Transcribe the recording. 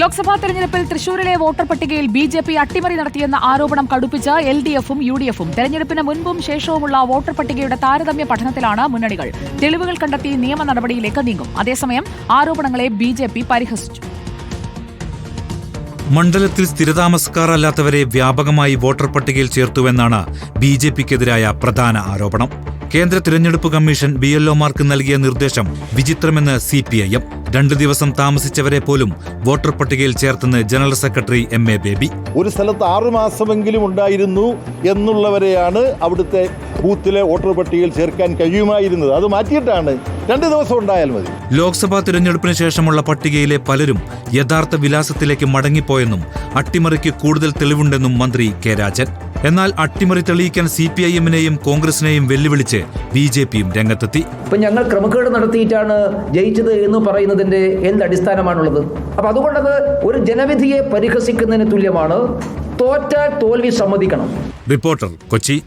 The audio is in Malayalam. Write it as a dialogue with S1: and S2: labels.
S1: ലോക്സഭാ തെരഞ്ഞെടുപ്പിൽ തൃശൂരിലെ വോട്ടർ പട്ടികയിൽ ബി ജെ പി അട്ടിമറി നടത്തിയെന്ന ആരോപണം കടുപ്പിച്ച് എൽ ഡി എഫും യു ഡി എഫും. തെരഞ്ഞെടുപ്പിന് മുൻപും ശേഷവുമുള്ള വോട്ടർ പട്ടികയുടെ താരതമ്യ പഠനത്തിലാണ് മുന്നണികൾ. തെളിവുകൾ കണ്ടെത്തി നിയമ നടപടിയിലേക്ക് നീങ്ങും. അതേസമയം ആരോപണങ്ങളെ ബി ജെ പി പരിഹസിച്ചു.
S2: മണ്ഡലത്തിൽ സ്ഥിരതാമസക്കാരല്ലാത്തവരെ വ്യാപകമായി വോട്ടർ പട്ടികയിൽ ചേർത്തുവെന്നാണ് ബി ജെ പിക്കെതിരായ പ്രധാന ആരോപണം. കേന്ദ്ര തിരഞ്ഞെടുപ്പ് കമ്മീഷൻ ബി എൽഒമാർക്ക് നൽകിയ നിർദ്ദേശം വിചിത്രമെന്ന് സി പി ഐ എം. രണ്ടു ദിവസം താമസിച്ചവരെ പോലും വോട്ടർ പട്ടികയിൽ ചേർത്തെന്ന് general secretary M A Baby.
S3: ഒരു സ്ഥലത്ത് ആറുമാസമെങ്കിലും ഉണ്ടായിരുന്നു എന്നുള്ളവരെയാണ് അവിടുത്തെ ബൂത്തിലെ വോട്ടർ പട്ടികയിൽ ചേർക്കാൻ കഴിയുമായിരുന്നത്. അത് മാറ്റിയിട്ടാണ്. രണ്ട് ദിവസം ഉണ്ടായാൽ മതി.
S2: ലോക്സഭാ തിരഞ്ഞെടുപ്പിന് ശേഷമുള്ള പട്ടികയിലെ പലരും യഥാർത്ഥ വിലാസത്തിലേക്ക് മടങ്ങിപ്പോയെന്നും അട്ടിമറിക്ക് കൂടുതൽ തെളിവുണ്ടെന്നും മന്ത്രി കെ രാജൻ. എന്നാൽ അട്ടിമറി തെളിയിക്കാൻ സി പി ഐ എമ്മിനെയും കോൺഗ്രസിനെയും വെല്ലുവിളിച്ച് ബി ജെ പിയും രംഗത്തെത്തി.
S4: ഇപ്പൊ ഞങ്ങൾ ക്രമക്കേട് നടത്തിയിട്ടാണ് ജയിച്ചത് എന്ന് പറയുന്നതിന്റെ എന്ത് അടിസ്ഥാനമാണുള്ളത്? അപ്പൊ അതുകൊണ്ടത് ഒരു ജനവിധിയെ പരിഹസിക്കുന്നതിന് തുല്യമാണ്. തോറ്റാൽ തോൽവി സമ്മതിക്കണം.
S2: റിപ്പോർട്ടർ കൊച്ചി.